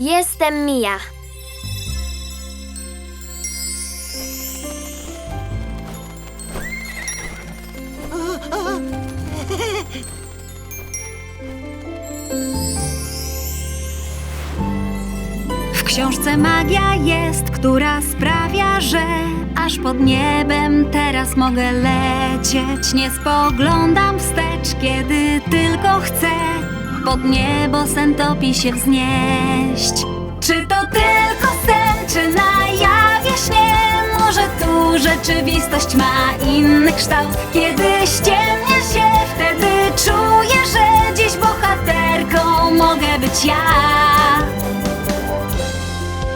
Jestem Mia. W książce magia jest, która sprawia, że aż pod niebem teraz mogę lecieć. Nie spoglądam wstecz, kiedy tylko chcę pod niebo sen topi się wznieść. Czy to tylko sen, czy na jawie śnie? Może tu rzeczywistość ma inny kształt? Kiedy ściemnia się, wtedy czuję, że dziś bohaterką mogę być ja.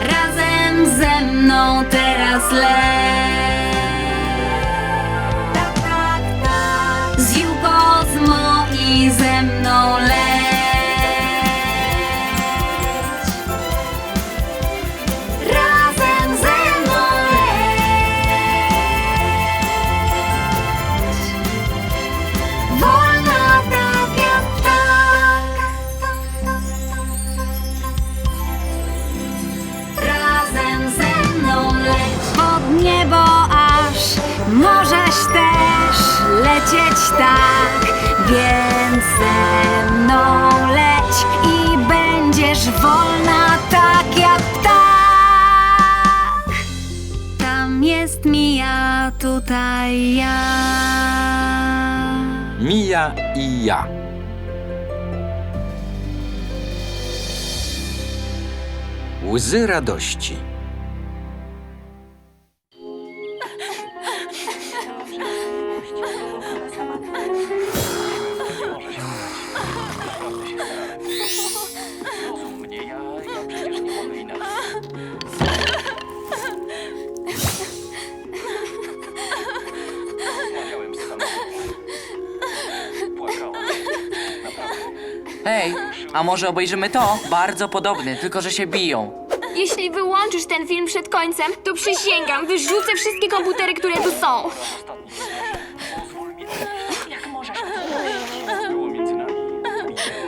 Razem ze mną teraz leć. Lecieć tak, więc ze mną leć i będziesz wolna tak jak ptak. Tam jest Mija, tutaj ja. Mija i ja. Łzy radości. Hej, a może obejrzymy to? Bardzo podobny, tylko że się biją. Jeśli wyłączysz ten film przed końcem, to przysięgam, wyrzucę wszystkie komputery, które tu są.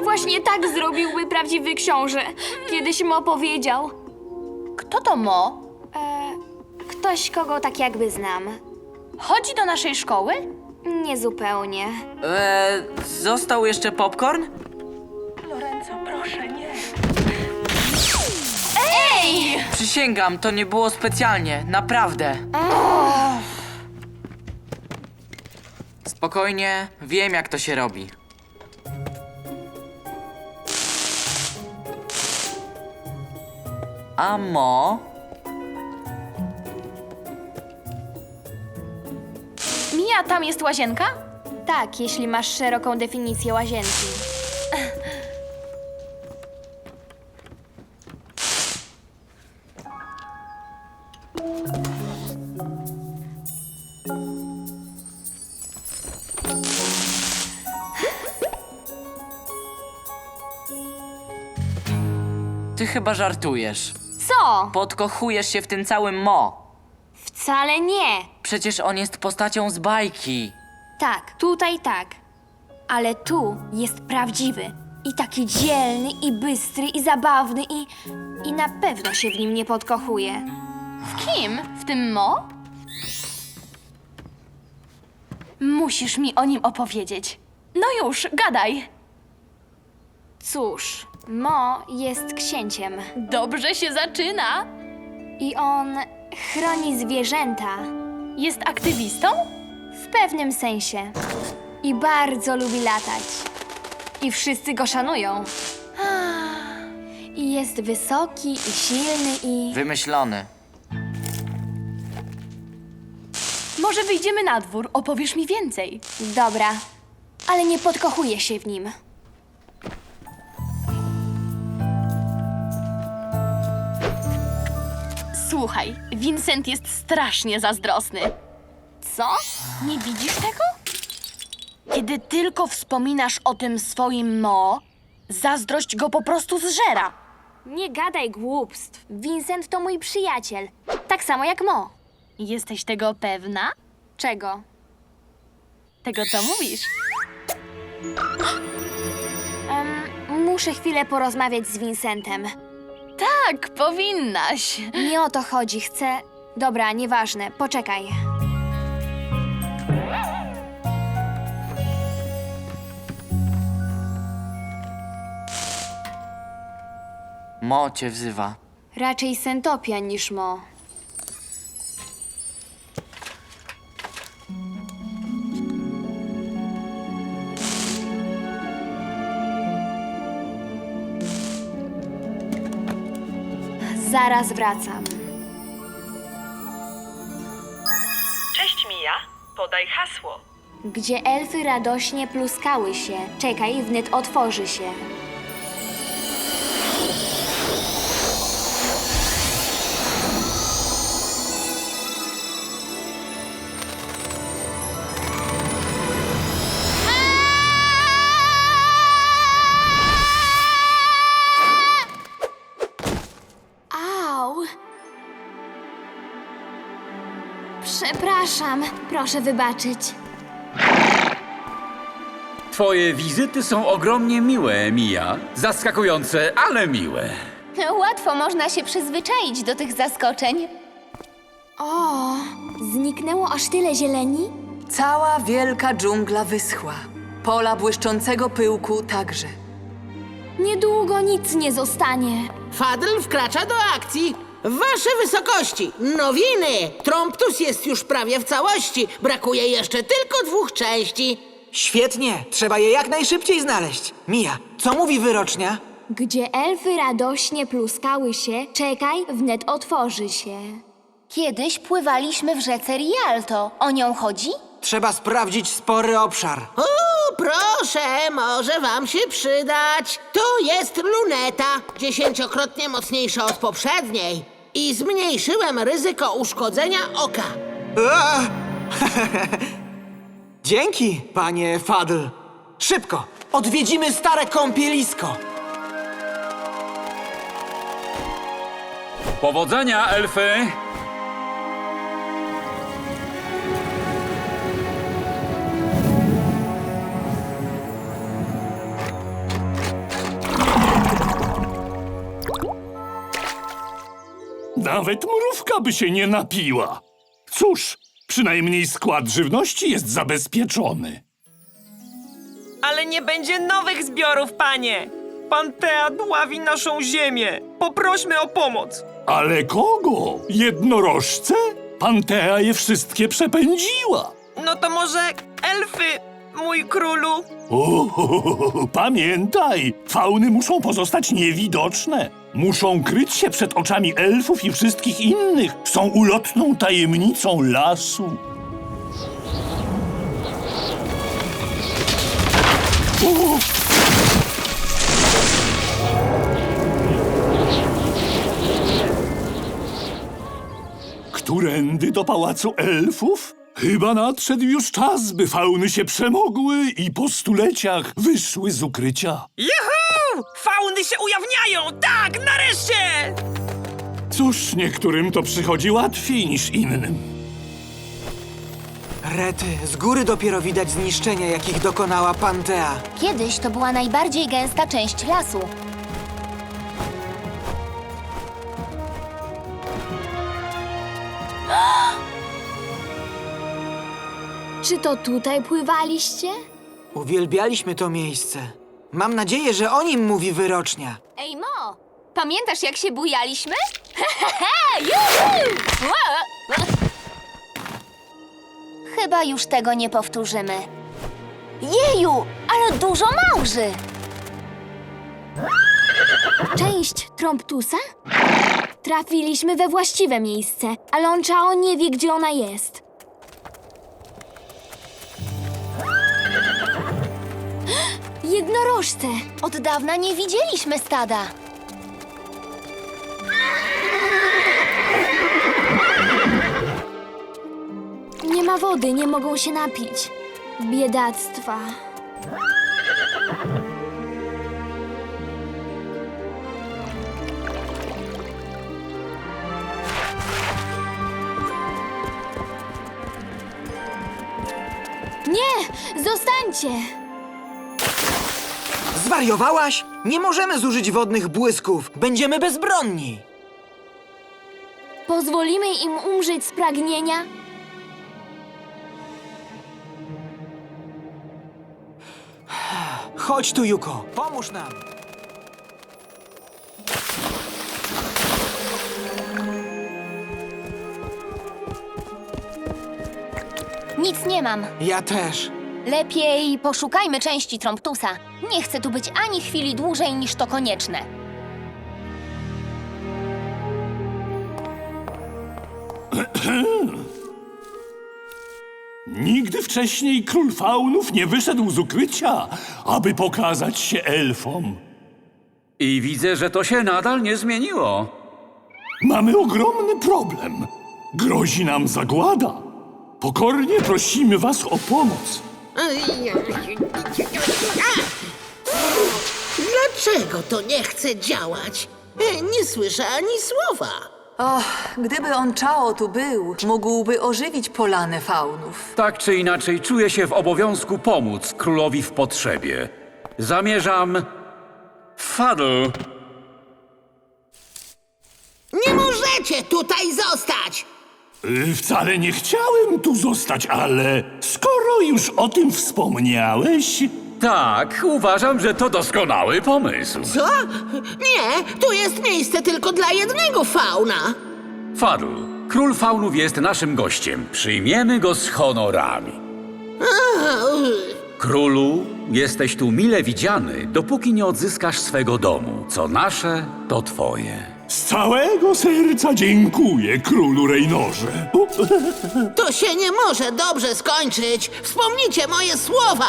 Właśnie tak zrobiłby prawdziwy książę. Kiedyś Mo powiedział. Kto to Mo? E, ktoś, kogo tak jakby znam. Chodzi do naszej szkoły? Niezupełnie. Eee, został jeszcze popcorn? Lorenzo, proszę, nie. Przysięgam, to nie było specjalnie, naprawdę. Spokojnie, wiem jak to się robi. A Mo? Mija, tam jest łazienka? Tak, jeśli masz szeroką definicję łazienki. Chyba żartujesz. Co? Podkochujesz się w tym całym Mo. Wcale nie. Przecież on jest postacią z bajki. Tak, tutaj tak. Ale tu jest prawdziwy. I taki dzielny, i bystry, i zabawny, i. i na pewno się w nim nie podkochuje. W kim? W tym Mo? Musisz mi o nim opowiedzieć. No już, gadaj. Cóż, Mo jest księciem. Dobrze się zaczyna. I on chroni zwierzęta. Jest aktywistą? W pewnym sensie. I bardzo lubi latać. I wszyscy go szanują. I jest wysoki, i silny, i. Wymyślony. Może wyjdziemy na dwór, opowiesz mi więcej. Dobra, ale nie podkochuje się w nim. Słuchaj, Vincent jest strasznie zazdrosny. Co? Nie widzisz tego? Kiedy tylko wspominasz o tym swoim Mo, zazdrość go po prostu zżera. Nie gadaj głupstw. Vincent to mój przyjaciel. Tak samo jak Mo. Jesteś tego pewna? Czego? Tego, co mówisz? Em, muszę chwilę porozmawiać z Vincentem. Tak, powinnaś. Nie o to chodzi, chcę... Dobra, nieważne, poczekaj. Mo cię wzywa. Raczej sentopia niż mo. Zaraz wracam. Cześć Mija, podaj hasło. Gdzie elfy radośnie pluskały się. Czekaj, wnet otworzy się. Przepraszam, proszę wybaczyć. Twoje wizyty są ogromnie miłe, Mija. Zaskakujące, ale miłe. Łatwo można się przyzwyczaić do tych zaskoczeń. O, zniknęło aż tyle zieleni? Cała wielka dżungla wyschła. Pola błyszczącego pyłku także. Niedługo nic nie zostanie. Fadl wkracza do akcji. Wasze wysokości, nowiny! Tromptus jest już prawie w całości. Brakuje jeszcze tylko dwóch części. Świetnie, trzeba je jak najszybciej znaleźć. Mija, co mówi wyrocznia? Gdzie elfy radośnie pluskały się, czekaj, wnet otworzy się. Kiedyś pływaliśmy w rzece Rialto. O nią chodzi? Trzeba sprawdzić spory obszar. O, proszę, może wam się przydać. To jest luneta, dziesięciokrotnie mocniejsza od poprzedniej. I zmniejszyłem ryzyko uszkodzenia oka. A! Dzięki, panie Fadl. Szybko, odwiedzimy stare kąpielisko. Powodzenia, elfy! Nawet mrówka by się nie napiła. Cóż, przynajmniej skład żywności jest zabezpieczony. Ale nie będzie nowych zbiorów, panie! Pantea dławi naszą ziemię! Poprośmy o pomoc! Ale kogo? Jednorożce? Pantea je wszystkie przepędziła. No to może elfy, mój królu? O, pamiętaj, fauny muszą pozostać niewidoczne. Muszą kryć się przed oczami elfów i wszystkich innych. Są ulotną tajemnicą lasu. O! Którędy do pałacu elfów? Chyba nadszedł już czas, by fauny się przemogły i po stuleciach wyszły z ukrycia. Juhu! Fauny się ujawniają! Tak, nareszcie! Cóż, niektórym to przychodzi łatwiej niż innym. Rety, z góry dopiero widać zniszczenia, jakich dokonała Pantea. Kiedyś to była najbardziej gęsta część lasu. Czy to tutaj pływaliście? Uwielbialiśmy to miejsce. Mam nadzieję, że o nim mówi wyrocznia. Ej, Mo! Pamiętasz, jak się bujaliśmy? Juhu! Ła! Chyba już tego nie powtórzymy. Jeju, ale dużo małży! Część Tromptusa? Trafiliśmy we właściwe miejsce, ale on Chao nie wie, gdzie ona jest. Jednorożce! Od dawna nie widzieliśmy stada. Nie ma wody, nie mogą się napić. Biedactwa. Nie! Zostańcie! Zwariowałaś? Nie możemy zużyć wodnych błysków. Będziemy bezbronni. Pozwolimy im umrzeć z pragnienia? Chodź tu, Juko. Pomóż nam. Nic nie mam. Ja też. Lepiej poszukajmy części Tromptusa. Nie chcę tu być ani chwili dłużej niż to konieczne. Nigdy wcześniej król faunów nie wyszedł z ukrycia, aby pokazać się elfom. I widzę, że to się nadal nie zmieniło. Mamy ogromny problem. Grozi nam zagłada. Pokornie prosimy was o pomoc. Dlaczego to nie chce działać? E, Nie słyszę ani słowa. Och, gdyby on Chao tu był, mógłby ożywić polanę faunów. Tak czy inaczej czuję się w obowiązku pomóc królowi w potrzebie. Zamierzam... Fadl. Nie możecie tutaj zostać! Y, Wcale nie chciałem tu zostać, ale skoro już o tym wspomniałeś, Tak, uważam, że to doskonały pomysł. Co? Nie, tu jest miejsce tylko dla jednego fauna. Fadl, król faunów jest naszym gościem. Przyjmiemy go z honorami. Królu, jesteś tu mile widziany, dopóki nie odzyskasz swego domu. Co nasze, to twoje. Z całego serca dziękuję królu Reynorze. To się nie może dobrze skończyć. Wspomnijcie moje słowa.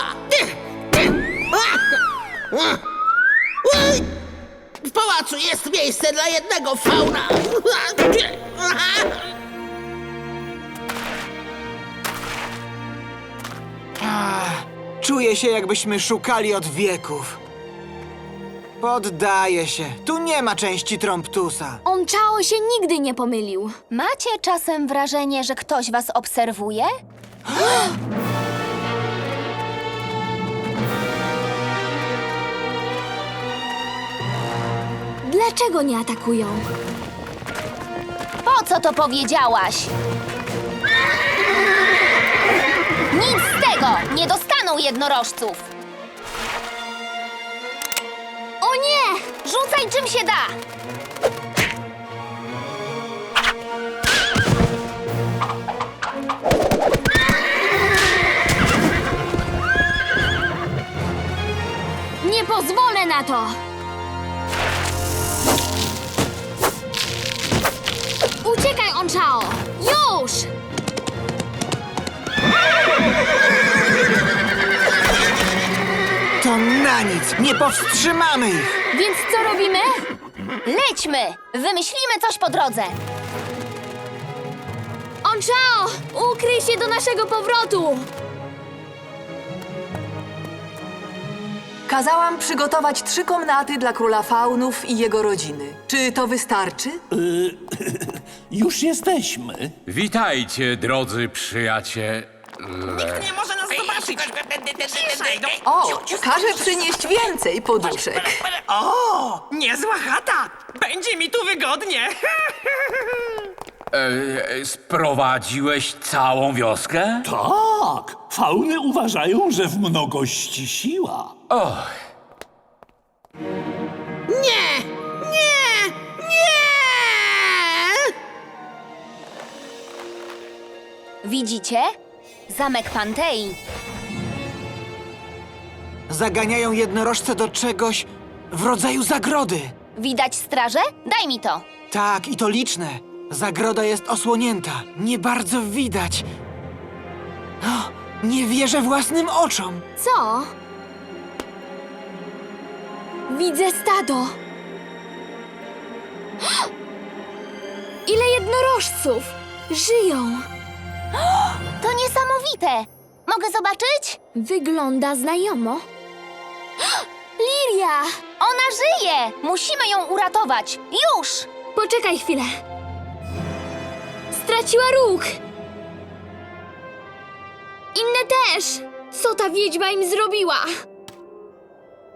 W pałacu jest miejsce dla jednego fauna. Czuję się, jakbyśmy szukali od wieków. Poddaję się. Tu nie ma części Tromptusa. On Chao się nigdy nie pomylił. Macie czasem wrażenie, że ktoś was obserwuje? Dlaczego nie atakują? Po co to powiedziałaś? Nic z tego! Nie dostaną jednorożców! Czym się da! Nie pozwolę na to! Uciekaj, Onchao! Już! Nie powstrzymamy ich. Więc co robimy? Lećmy! Wymyślimy coś po drodze! Onchao! Ukryj się do naszego powrotu! Kazałam przygotować trzy komnaty dla króla faunów i jego rodziny. Czy to wystarczy? już jesteśmy. Witajcie, drodzy przyjaciele. Nie może nas zobaczyć! Ciszej, no. O, każę przynieść więcej poduszek. O, niezła chata! Będzie mi tu wygodnie! E, sprowadziłeś całą wioskę? Tak, fauny uważają, że w mnogości siła. Och, Nie! Nie! Nie! Widzicie? Zamek Pantei. Zaganiają jednorożce do czegoś w rodzaju zagrody. Widać straże? Daj mi to. Tak, i to liczne. Zagroda jest osłonięta. Nie bardzo widać. O, nie wierzę własnym oczom. Co? Widzę stado. Ile jednorożców żyją? Mogę zobaczyć? Wygląda znajomo. Liria! Ona żyje! Musimy ją uratować! Już! Poczekaj chwilę. Straciła róg! Inne też! Co ta wiedźma im zrobiła?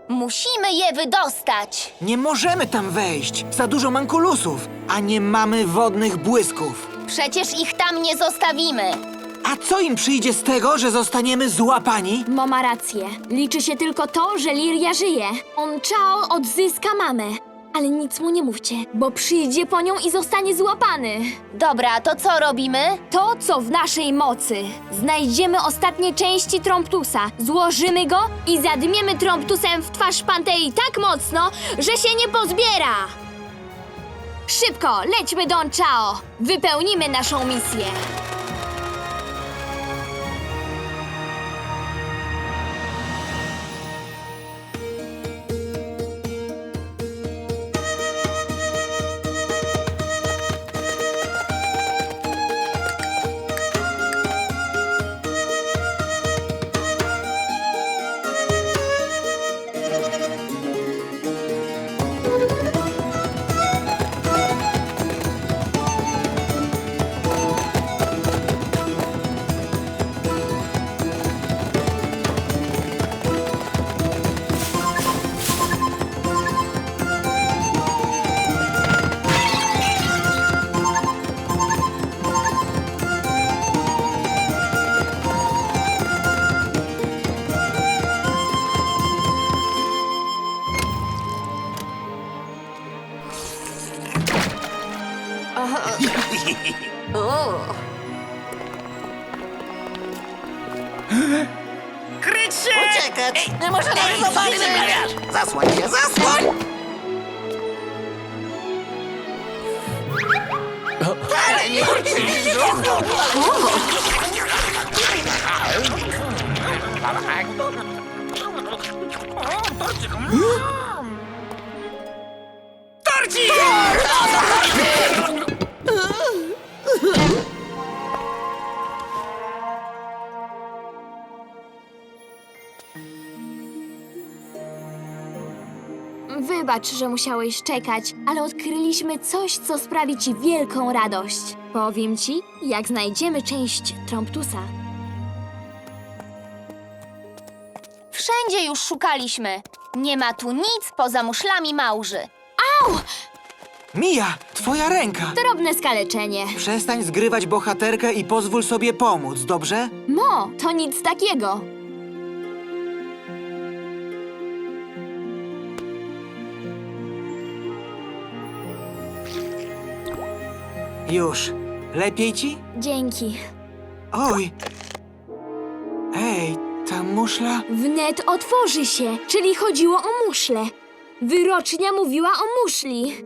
Musimy je wydostać. Nie możemy tam wejść. Za dużo mankulusów, a nie mamy wodnych błysków. Przecież ich tam nie zostawimy. A co im przyjdzie z tego, że zostaniemy złapani? Mo ma rację. Liczy się tylko to, że Liria żyje. On Chao odzyska mamę. Ale nic mu nie mówcie, bo przyjdzie po nią i zostanie złapany. Dobra, to co robimy? To, co w naszej mocy. Znajdziemy ostatnie części Tromptusa, złożymy go i zadmiemy Tromptusem w twarz Pantei tak mocno, że się nie pozbiera. Szybko, lećmy do Chao. Wypełnimy naszą misję. Ale Wybacz, że musiałeś czekać, ale odkryliśmy coś, co sprawi ci wielką radość. Powiem ci, jak znajdziemy część Tromptusa. Wszędzie już szukaliśmy. Nie ma tu nic poza muszlami małży. Au! Mija, twoja ręka. Drobne skaleczenie. Przestań zgrywać bohaterkę i pozwól sobie pomóc, dobrze? Mo, to nic takiego. Już. Lepiej ci? Dzięki. Oj. Ej, ta muszla... Wnet otworzy się, czyli chodziło o muszlę. Wyrocznia mówiła o muszli.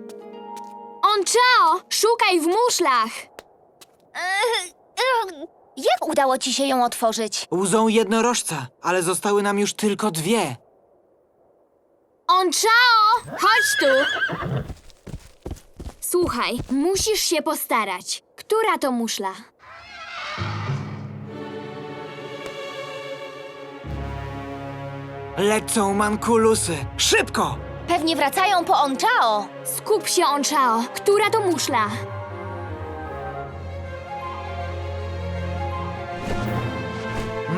On Chao, szukaj w muszlach. Jak udało ci się ją otworzyć? Łzą jednorożca, ale zostały nam już tylko dwie. On Chao, chodź tu. Słuchaj, musisz się postarać. Która to muszla? Lecą mankulusy. Szybko! Pewnie wracają po On Chao. Skup się, On Chao. Która to muszla?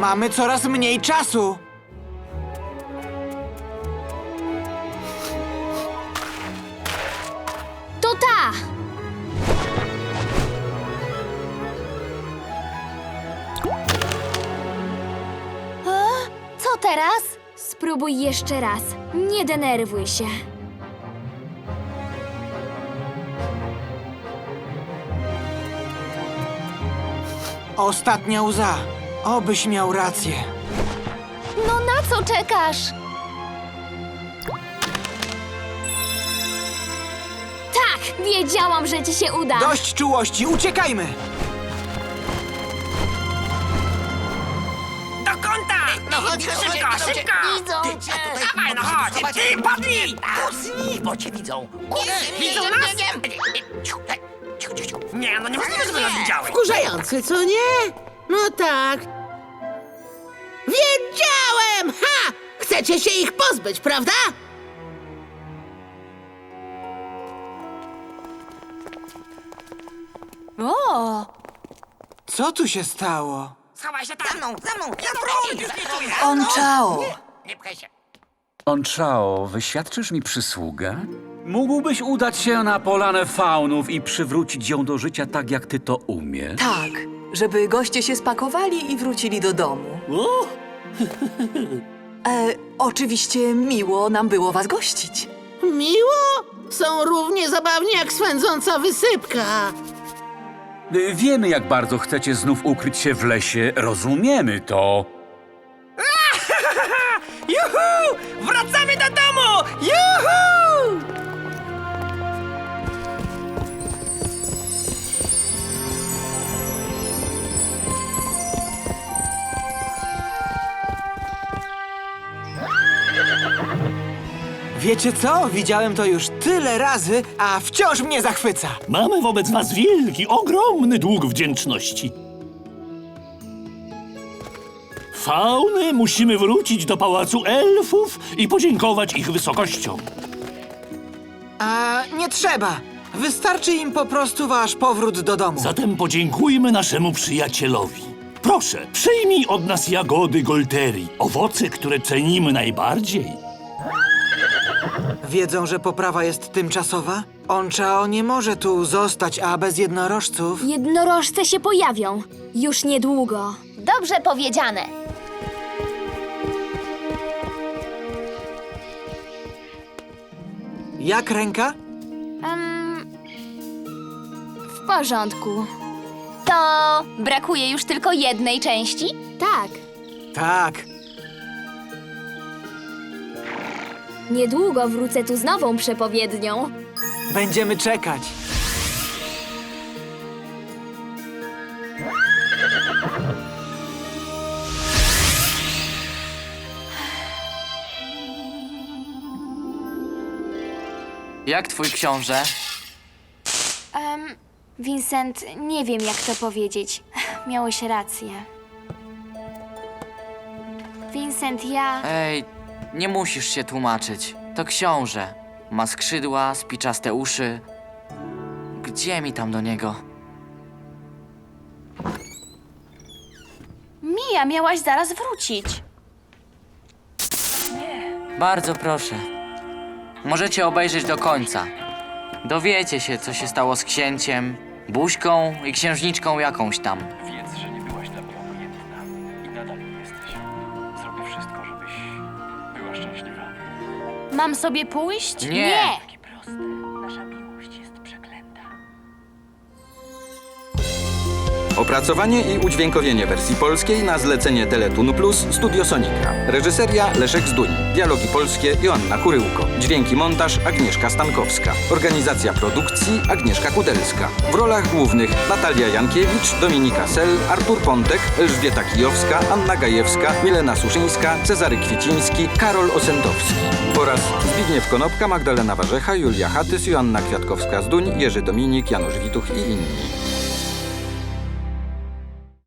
Mamy coraz mniej czasu. Co teraz? Spróbuj jeszcze raz. Nie denerwuj się. Ostatnia łza. Obyś miał rację. No na co czekasz? Tak, wiedziałam, że ci się uda. Dość czułości, uciekajmy! Szybko, szybko! Widzą cię! Dawaj, no chodź! Ty, padnij! Kucnij, bo cię widzą! Widzą nas? Nie, no niemożliwe, żeby nas widziały! Wkurzający, co nie? No tak. Wiedziałem! Ha! Chcecie się ich pozbyć, prawda? O! Co tu się stało? Schowaj się tam! Za mną, za mną! Ja On Chao. Nie pchaj się! On Chao, wyświadczysz mi przysługę? Mógłbyś udać się na polanę faunów i przywrócić ją do życia tak, jak ty to umiesz? Tak, żeby goście się spakowali i wrócili do domu. E, oczywiście miło nam było was gościć. Miło? Są równie zabawni jak swędząca wysypka. Wiemy, jak bardzo chcecie znów ukryć się w lesie, rozumiemy to. Juhu! Wiecie co? Widziałem to już tyle razy, a wciąż mnie zachwyca. mamy wobec was wielki, ogromny dług wdzięczności. Fauny musimy wrócić do pałacu elfów i podziękować ich wysokościom. A nie trzeba. Wystarczy im po prostu wasz powrót do domu. Zatem podziękujmy naszemu przyjacielowi. Proszę, przyjmij od nas jagody Golterii, owoce, które cenimy najbardziej. Wiedzą, że poprawa jest tymczasowa? On Chao nie może tu zostać, a bez jednorożców... Jednorożce się pojawią. Już niedługo. Dobrze powiedziane. Jak ręka? Em, w porządku. To brakuje już tylko jednej części? Tak. Tak. Niedługo wrócę tu z nową przepowiednią. Będziemy czekać. Jak twój książę? Um, Vincent, nie wiem jak to powiedzieć. Miałeś rację. Vincent, ja. Ej, nie musisz się tłumaczyć. To książę. Ma skrzydła, spiczaste uszy. Gdzie mi tam do niego? Mija, miałaś zaraz wrócić. Bardzo proszę. Możecie obejrzeć do końca. Dowiecie się, co się stało z księciem, buźką i księżniczką jakąś tam. Wiedz, że nie byłaś dla mnie obojętna i nadal nie jesteś. Zrobię wszystko, żebyś była szczęśliwa. Mam sobie pójść? Nie! Takie proste. Opracowanie i udźwiękowienie wersji polskiej na zlecenie Teletun Plus Studio Sonika. Reżyseria Leszek Zduń. Dialogi polskie Joanna Kuryłko. Dźwięki montaż Agnieszka Stankowska. Organizacja produkcji Agnieszka Kudelska. W rolach głównych Natalia Jankiewicz, Dominika Sel, Artur Pontek, Elżbieta Kijowska, Anna Gajewska, Milena Suszyńska, Cezary Kwieciński, Karol Osentowski. Oraz Zbigniew Konopka, Magdalena Warzecha, Julia Hatys, Joanna Kwiatkowska-Zduń, Jerzy Dominik, Janusz Wituch i inni.